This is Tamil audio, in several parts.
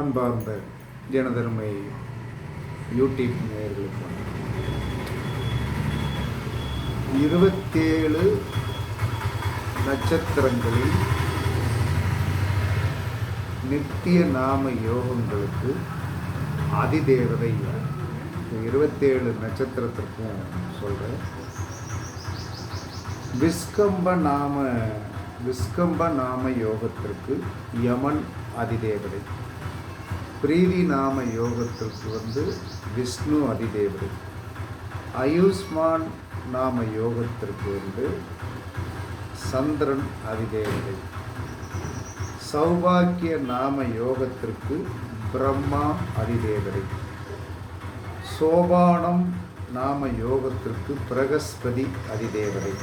அன்பார்ந்த ஜனதர்மை யூடியூப் நேயர்களுக்கு இருபத்தேழு நட்சத்திரங்களில் நித்திய நாம யோகங்களுக்கு அதிதேவதை யார்? இருபத்தேழு நட்சத்திரத்திற்கும் சொல்கிறேன் விஸ்கம்ப நாம விஸ்கம்ப நாம யோகத்திற்கு யமன் அதிதேவதை. பிரீதி நாம யோகத்திற்கு வந்து விஷ்ணு அதிதேவர். ஆயுஷ்மான் நாம யோகத்திற்கு வந்து சந்திரன் அதிதேவதை சௌபாக்கிய நாம யோகத்திற்கு பிரம்மா அதிதேவதை சோபானம் நாம யோகத்திற்கு பிரகஸ்பதி அதிதேவதை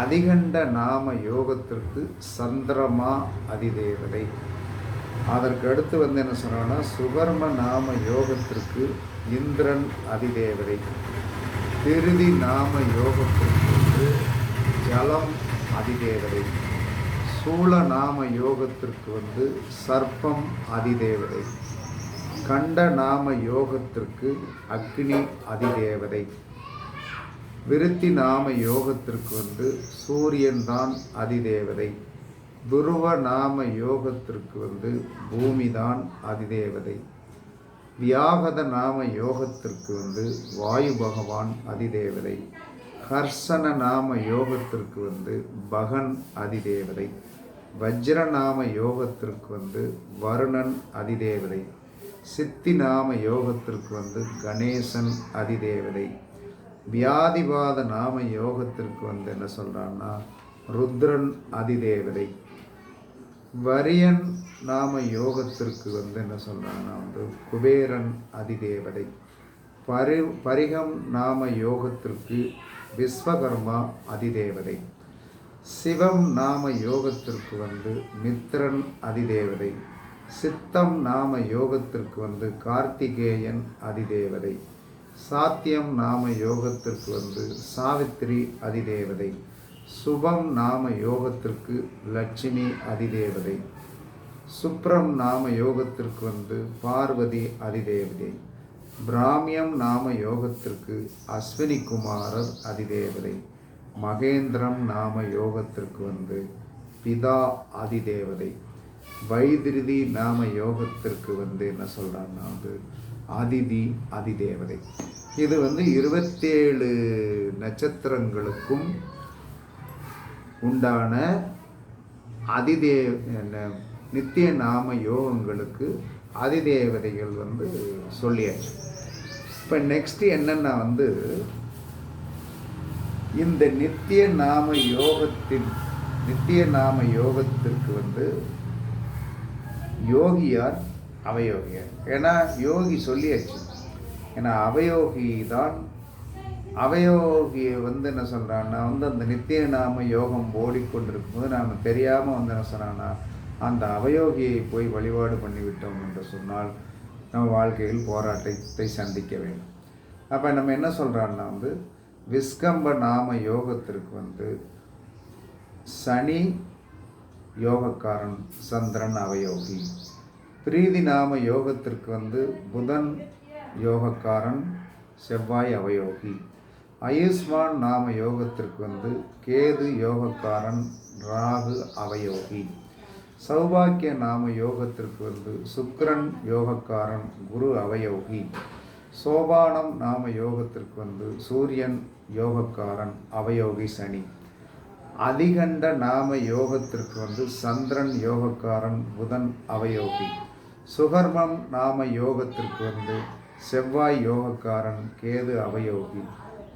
அதிகண்ட நாம யோகத்திற்கு சந்திரமா அதிதேவதை அதற்கு அடுத்து வந்து என்ன சொன்னாங்கன்னா சுகர்ம நாம யோகத்திற்கு இந்திரன் அதிதேவதை. திருதி நாம யோகத்திற்கு வந்து ஜலம் அதிதேவதை. சூல நாம யோகத்திற்கு வந்து சர்ப்பம் அதிதேவதை. கண்ட நாம யோகத்திற்கு அக்னி அதிதேவதை. விருத்தி நாம யோகத்திற்கு வந்து சூரியன் தான் அதிதேவதை. துருவ நாம யோகத்திற்கு வந்து பூமிதான் அதிதேவதை. வியாகத நாம யோகத்திற்கு வந்து வாயு பகவான் அதிதேவதை. ஹர்ஷன நாம யோகத்திற்கு வந்து பகன் அதிதேவதை. வஜ்ர நாம யோகத்திற்கு வந்து வருணன் அதிதேவதை. சித்தி நாம யோகத்திற்கு வந்து கணேசன் அதிதேவதை. வியாதிவாத நாம யோகத்திற்கு வந்து என்ன சொல்கிறான்னா ருத்ரன் அதிதேவதை. வரியன் நாம யோகத்திற்கு வந்து என்ன சொல்கிறான்னா வந்து குபேரன் அதிதேவதை. பரி பரிகம் நாம யோகத்திற்கு விஸ்வகர்மா அதிதேவதை. சிவம் நாம யோகத்திற்கு வந்து மித்ரன் அதிதேவதை. சித்தம் நாம யோகத்திற்கு வந்து கார்த்திகேயன் அதிதேவதை. சாத்தியம் நாம யோகத்திற்கு வந்து சாவித்திரி அதிதேவதை. சுபம் நாம யோகத்திற்கு லட்சுமி அதிதேவதை. சுப்ரம் நாம யோகத்திற்கு வந்து பார்வதி அதிதேவதை. பிராமியம் நாம யோகத்திற்கு அஸ்வினி குமாரர் அதிதேவதை. மகேந்திரம் நாம யோகத்திற்கு வந்து பிதா அதிதேவதை. வைதிருதி நாம யோகத்திற்கு வந்து என்ன சொல்கிறாங்கன்னா வந்து அதிதி அதிதேவதை. இது வந்து இருபத்தேழு நட்சத்திரங்களுக்கும் உண்டான அதிதே என்ன, நித்திய நாம யோகங்களுக்கு அதிதேவதைகள் வந்து சொல்லியாச்சு. இப்போ நெக்ஸ்ட் என்னென்னா வந்து இந்த நித்திய நாம யோகத்தின் நித்திய நாம யோகத்திற்கு வந்து யோகியார் அவயோகியார். ஏன்னா யோகி சொல்லியாச்சு. ஏன்னா அவயோகி தான் அவயோகியை வந்து என்ன சொல்கிறான்னா வந்து அந்த நித்திய நாம யோகம் ஓடிக்கொண்டிருக்கும்போது நாம் தெரியாமல் வந்து என்ன சொல்கிறான்னா அந்த அவயோகியை போய் வழிபாடு பண்ணிவிட்டோம் என்று சொன்னால் நம்ம வாழ்க்கையில் போராட்டத்தை சந்திக்க வேண்டும். அப்போ நம்ம என்ன சொல்கிறான்னா வந்து விஸ்கம்ப நாம யோகத்திற்கு வந்து சனி யோகக்காரன் சந்திரன் அவயோகி. பிரீதி நாம யோகத்திற்கு வந்து புதன் யோகக்காரன் செவ்வாய் அவயோகி. ஆயுஷ்மான் நாம யோகத்திற்கு வந்து கேது யோகக்காரன் ராகு அவயோகி. சௌபாக்கிய நாம யோகத்திற்கு வந்து சுக்கரன் யோகக்காரன் குரு அவயோகி. சோபானம் நாம யோகத்திற்கு வந்து சூரியன் யோகக்காரன் அவயோகி சனி. அதிகண்ட நாம யோகத்திற்கு வந்து சந்திரன் யோகக்காரன் புதன் அவயோகி. சுகர்மம் நாம யோகத்திற்கு வந்து செவ்வாய் யோகக்காரன் கேது அவயோகி.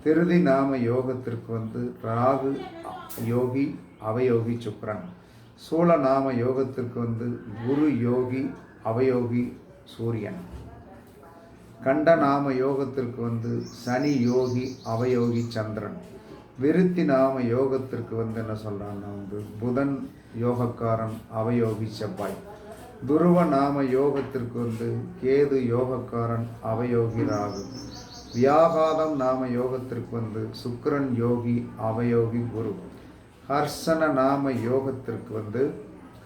திருதி நாம யோகத்திற்கு வந்து ராகு யோகி அவயோகி சுக்ரன் சூழ நாம யோகத்திற்கு வந்து குரு யோகி அவயோகி சூரியன். கண்ட நாம யோகத்திற்கு வந்து சனி யோகி அவயோகி சந்திரன். விருத்தி நாம யோகத்திற்கு வந்து என்ன சொல்கிறாங்கன்னா வந்து புதன் யோகக்காரன் அவயோகி செவ்வாய். துருவ நாம யோகத்திற்கு வந்து கேது யோகக்காரன் அவயோகி ராகு. வியாகாதம் நாம யோகத்திற்கு வந்து சுக்கரன் யோகி அவயோகி குரு. ஹர்ஷன நாம யோகத்திற்கு வந்து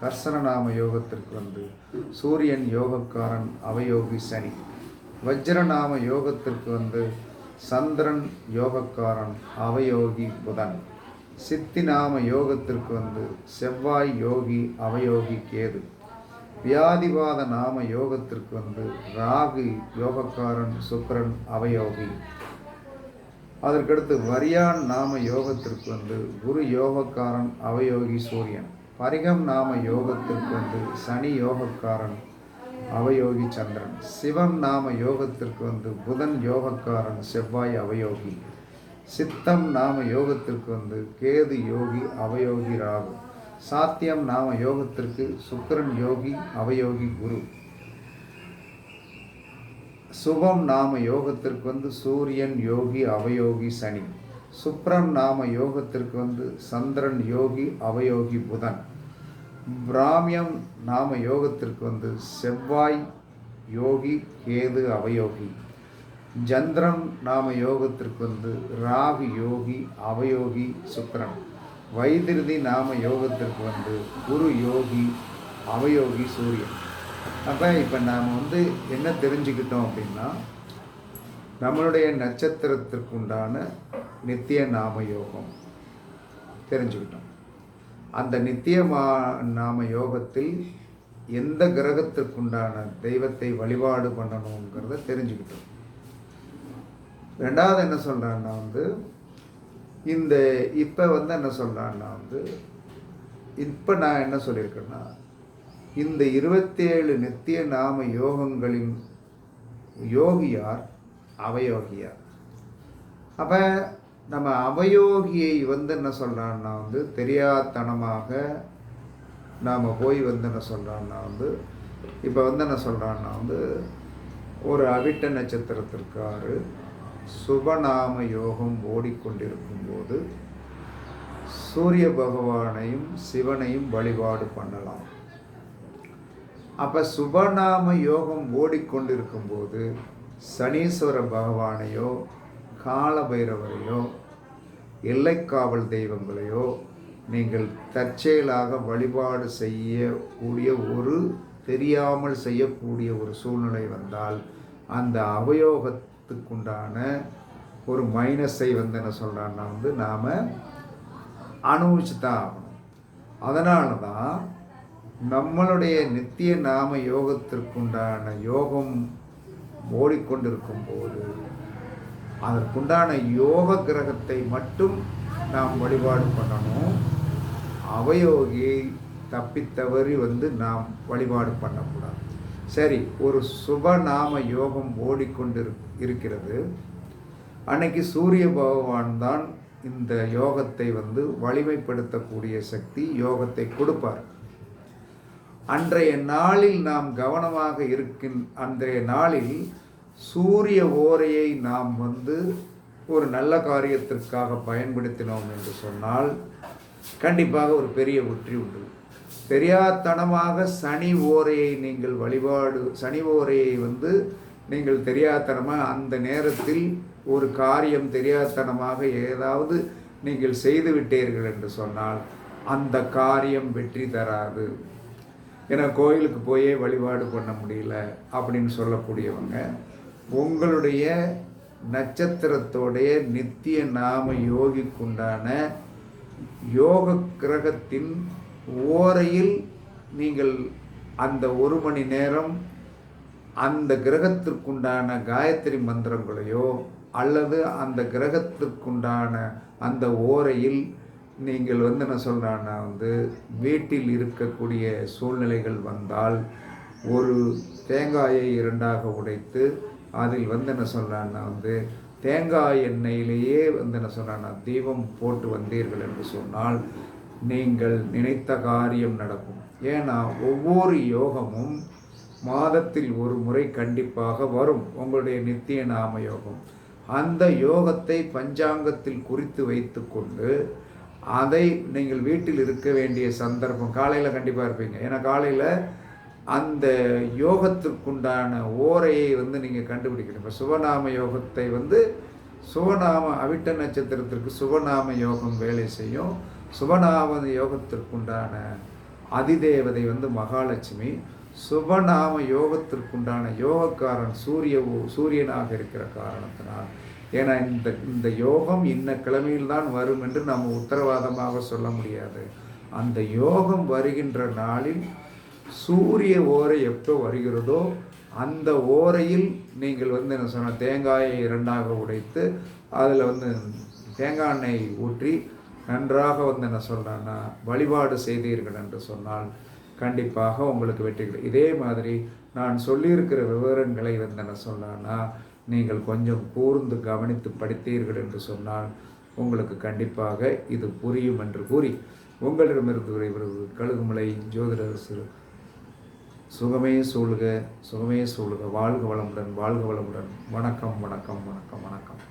ஹர்ஷன நாம யோகத்திற்கு வந்து சூரியன் யோகக்காரன் அவயோகி சனி. வஜ்ரநாம யோகத்திற்கு வந்து சந்திரன் யோகக்காரன் அவயோகி புதன். சித்தி நாம யோகத்திற்கு வந்து செவ்வாய் யோகி அவயோகி கேது. வியாதிவாத நாம யோகத்திற்கு வந்து ராகு யோகக்காரன் சுக்கரன் அவயோகி. அதற்கடுத்து வரியான் நாம யோகத்திற்கு வந்து குரு யோகக்காரன் அவயோகி சூரியன். பரிகம் நாம யோகத்திற்கு வந்து சனி யோகக்காரன் அவயோகி சந்திரன். சிவம் நாம யோகத்திற்கு வந்து புதன் யோகக்காரன் செவ்வாய் அவயோகி. சித்தம் நாம யோகத்திற்கு வந்து கேது யோகி அவயோகி ராகு. சாத்தியம் நாம யோகத்திற்கு சுக்கரன் யோகி அவயோகி குரு. சுபம் நாம யோகத்திற்கு வந்து சூரியன் யோகி அவயோகி சனி. சுப்ரம் நாம யோகத்திற்கு வந்து சந்திரன் யோகி அவயோகி புதன். பிராமியம் நாம யோகத்திற்கு வந்து செவ்வாய் யோகி கேது அவயோகி. ஜந்திரம் நாம யோகத்திற்கு வந்து ராகு யோகி அவயோகி சுக்கரன். வைத்திருதி நாம யோகத்திற்கு வந்து குரு யோகி அவயோகி சூரியன். அப்போ இப்போ நாம் வந்து என்ன தெரிஞ்சுக்கிட்டோம் அப்படின்னா நம்மளுடைய நட்சத்திரத்திற்குண்டான நித்திய நாம யோகம் தெரிஞ்சுக்கிட்டோம். அந்த நித்திய மா நாம யோகத்தில் எந்த கிரகத்திற்குண்டான தெய்வத்தை வழிபாடு பண்ணணுங்கிறத தெரிஞ்சுக்கிட்டோம். ரெண்டாவது என்ன சொல்கிறான்னா வந்து இந்த இப்போ வந்து என்ன சொல்கிறான்னா வந்து இப்போ நான் என்ன சொல்லியிருக்கேன்னா இந்த இருபத்தேழு நித்திய நாம யோகங்களின் யோகியார் அவயோகியார். அப்போ நம்ம அவயோகியை வந்து என்ன சொல்கிறான்னா வந்து தெரியாதனமாக நாம் போய் வந்து என்ன சொல்கிறான்னா வந்து இப்போ வந்து என்ன சொல்கிறான்னா வந்து ஒரு அவிட்ட நட்சத்திரத்திற்காரு சுபநாம யோகம் ஓடிக்கொண்டிருக்கும் போது சூரிய பகவானையும் சிவனையும் வழிபாடு பண்ணலாம். அப்போ சுபநாம யோகம் ஓடிக்கொண்டிருக்கும் போது சனீஸ்வர பகவானையோ காலபைரவரையோ எல்லைக்காவல் தெய்வங்களையோ நீங்கள் தற்செயலாக வழிபாடு செய்யக்கூடிய ஒரு தெரியாமல் செய்யக்கூடிய ஒரு சூழ்நிலை வந்தால் அந்த அவயோகத்துக்குண்டான ஒரு மைனஸை வந்து என்ன சொல்கிறான்னா வந்து நாம் அனுபவிச்சு தான் ஆகணும். அதனால தான் நம்மளுடைய நித்திய நாம யோகத்திற்குண்டான யோகம் ஓடிக்கொண்டிருக்கும் போது அதற்குண்டான யோக கிரகத்தை மட்டும் நாம் வழிபாடு பண்ணணும். அவயோகியை தப்பித்தவறி வந்து நாம் வழிபாடு பண்ணக்கூடாது. சரி ஒரு சுபநாம யோகம் ஓடிக்கொண்டு இருக்கிறது. அன்னைக்கு சூரிய பகவான் தான் இந்த யோகத்தை வந்து வலிமைப்படுத்தக்கூடிய சக்தி யோகத்தை கொடுப்பார். அன்றைய நாளில் நாம் கவனமாக இருக்கின் அன்றைய நாளில் சூரிய ஓரையை நாம் வந்து ஒரு நல்ல காரியத்திற்காக பயன்படுத்தினோம் என்று சொன்னால் கண்டிப்பாக ஒரு பெரிய வெற்றி உண்டு. தெரியாதனமாக சனி ஓரையை நீங்கள் வழிபாடு சனி ஓரையை வந்து நீங்கள் தெரியாதனமாக அந்த நேரத்தில் ஒரு காரியம் தெரியாதனமாக ஏதாவது நீங்கள் செய்து விட்டீர்கள் என்று சொன்னால் அந்த காரியம் வெற்றி தராது. ஏன்னா கோயிலுக்கு போயே வழிபாடு பண்ண முடியல அப்படின்னு சொல்லக்கூடியவங்க உங்களுடைய நட்சத்திரத்தோடைய நித்திய நாம யோகிக்குண்டான யோக கிரகத்தின் ஓரையில் நீங்கள் அந்த ஒரு மணி நேரம் அந்த கிரகத்திற்குண்டான காயத்ரி மந்திரங்களையோ அல்லது அந்த கிரகத்திற்குண்டான அந்த ஓரையில் நீங்கள் வந்து என்ன சொல்கிறான்னா வந்து வீட்டில் இருக்கக்கூடிய சூழ்நிலைகள் வந்தால் ஒரு தேங்காயை இரண்டாக உடைத்து அதில் வந்து என்ன சொல்கிறான்னா வந்து தேங்காய் எண்ணெயிலேயே வந்து என்ன சொல்கிறான்னா தீபம் போட்டு வந்தீர்கள் என்று சொன்னால் நீங்கள் நினைத்த காரியம் நடக்கும். ஏன்னா ஒவ்வொரு யோகமும் மாதத்தில் ஒரு முறை கண்டிப்பாக வரும் உங்களுடைய நித்திய நாம யோகம் அந்த யோகத்தை பஞ்சாங்கத்தில் குறித்து வைத்துக்கொண்டு அதை நீங்கள் வீட்டில் இருக்க வேண்டிய சந்தர்ப்பம் காலையில் கண்டிப்பாக இருப்பீங்க. ஏன்னா காலையில் அந்த யோகத்திற்குண்டான ஓரையை வந்து நீங்கள் கண்டுபிடிக்கணும். இப்போ சுபநாம யோகத்தை வந்து சுபநாம அவிட்ட நட்சத்திரத்திற்கு சுபநாம யோகம் வேலை செய்யும். சுபநாம யோகத்திற்குண்டான அதிதேவதை வந்து மகாலட்சுமி சுபநாம யோகத்திற்குண்டான யோகக்காரன் சூரிய சூரியனாக இருக்கிற காரணத்தினால். ஏன்னா இந்த இந்த யோகம் இன்ன கிழமையில்தான் வரும் என்று நம்ம உத்தரவாதமாக சொல்ல முடியாது. அந்த யோகம் வருகின்ற நாளில் சூரிய ஓரை எப்போ வருகிறதோ அந்த ஓரையில் நீங்கள் வந்து என்ன சொன்ன தேங்காயை இரண்டாக உடைத்து அதில் வந்து தேங்காய் எண்ணெய் ஊற்றி நன்றாக வந்து என்ன சொல்கிறேன்னா வழிபாடு செய்தீர்கள் என்று சொன்னால் கண்டிப்பாக உங்களுக்கு வெற்றி கிடைக்கும். இதே மாதிரி நான் சொல்லியிருக்கிற விவரங்களை வந்து என்ன சொன்னேன்னா நீங்கள் கொஞ்சம் கூர்ந்து கவனித்து படித்தீர்கள் என்று சொன்னால் உங்களுக்கு கண்டிப்பாக இது புரியும் என்று கூறி உங்களிடமிருந்து விரைவது கழுகுமலை ஜோதிடரசு. சுகமே சூழ்க சுகமே சூழ்க. வாழ்க வளமுடன் வாழ்க வளமுடன். வணக்கம் வணக்கம் வணக்கம் வணக்கம்.